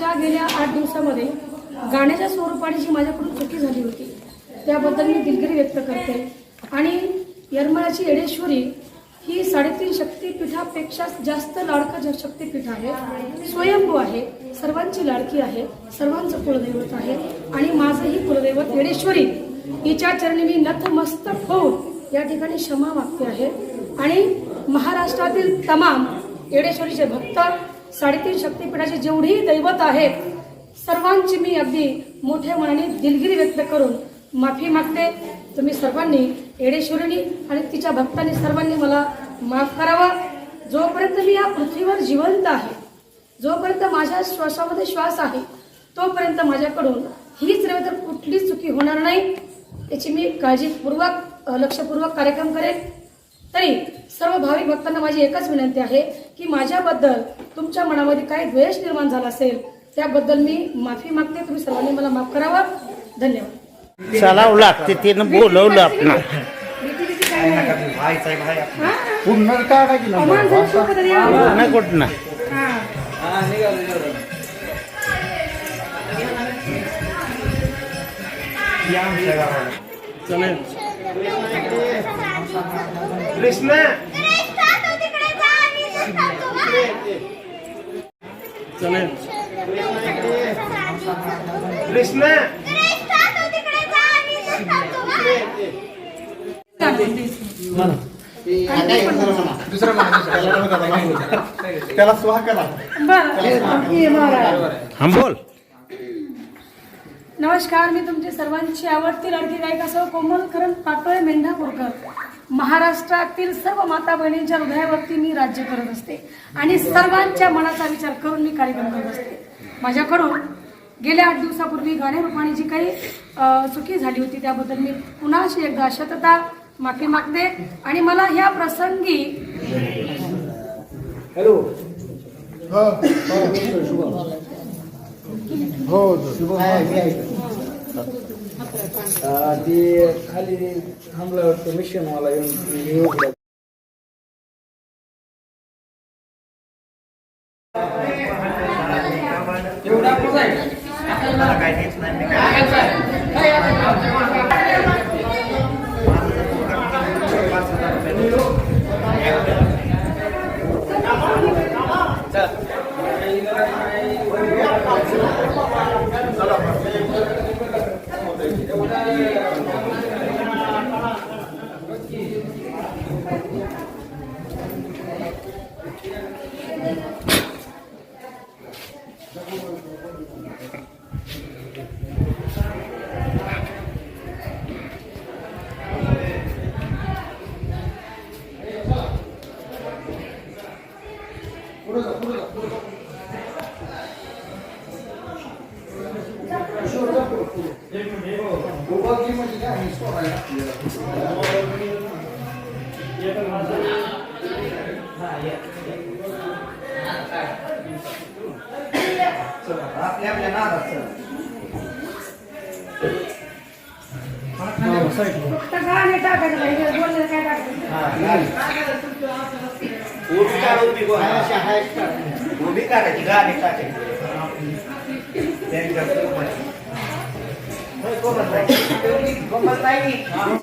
मागच्या गेल्या आठ दिवसामध्ये गाण्याच्या स्वरूपाने जी माझ्याकडून चुकी झाली होती त्याबद्दल मी दिलगिरी व्यक्त करते. आणि यरमळाची येडेश्वरी ही साडेतीन शक्तीपीठापेक्षा जास्त लाडकं ज- शक्तीपीठ आहे. स्वयंभू आहे सर्वांची लाडकी आहे सर्वांचं कुलदैवत आहे. आणि माझंही कुलदैवत येडेश्वरी. हिच्या चरणी मी नतमस्तक होऊन या ठिकाणी क्षमा मागते आहे. आणि महाराष्ट्रातील तमाम येडेश्वरीचे भक्त साडेतीन शक्तीपीठाची जेवढी दैवत आहेत सर्वांची मी अगदी मोठ्या मनाने दिलगिरी व्यक्त करून माफी मागते. तुम्ही सर्वांनी येडेश्वरीनी आणि तिच्या भक्तांनी सर्वांनी मला माफ करावा. जोपर्यंत मी या पृथ्वीवर जिवंत आहे जोपर्यंत माझ्या श्वासामध्ये श्वास आहे तोपर्यंत माझ्याकडून हीच नव्हे तर कुठलीच चुकी होणार नाही. याची मी काळजीपूर्वक लक्षपूर्वक कार्यक्रम करेन. तरी सर्व भाविक भक्तांना माझी एकच विनंती आहे की माझ्याबद्दल तुमच्या मनामध्ये काही द्वेष निर्माण झाला असेल त्याबद्दल मी माफी मागते. तुम्ही सर्वांनी मला माफ करावं. धन्यवाद. चालावं लागते तिनं बोलवलं आपण. हा? कुठं नाही हा. कृष्ण कृष्ण दुसरं म्हणा, दुसरं. त्याला स्वाहा करा बरं. हा बोल नमस्कार मी तुमची सर्वांची आवडती लाडकी गायिका सौ कोमल करण पाटोळे मेंढापूरकर महाराष्ट्रातील सर्व माता बहिणींच्या हृदयावरती मी राज्य करत असते आणि सर्वांच्या मनाचा विचार करून मी कार्यक्रम करत असते. माझ्याकडून गेल्या आठ दिवसापूर्वी गाण्या रूपाने जी काही चुकी झाली होती त्याबद्दल मी पुन्हा अशी एकदा शतता माफी मागते आणि मला ह्या प्रसंगी हो. शुभ ते खाली थांबलं वाटतं मिशन मला येऊन आपल्या आपल्या नादात फक्त गाणे टाकायचं पाहिजे बोललेलं काय टाकायचं उभी काढ, उभी उभी काढायची गाडी टाकायची. त्यांच्या सोबत. होय, कोमलताई. कोमलताई.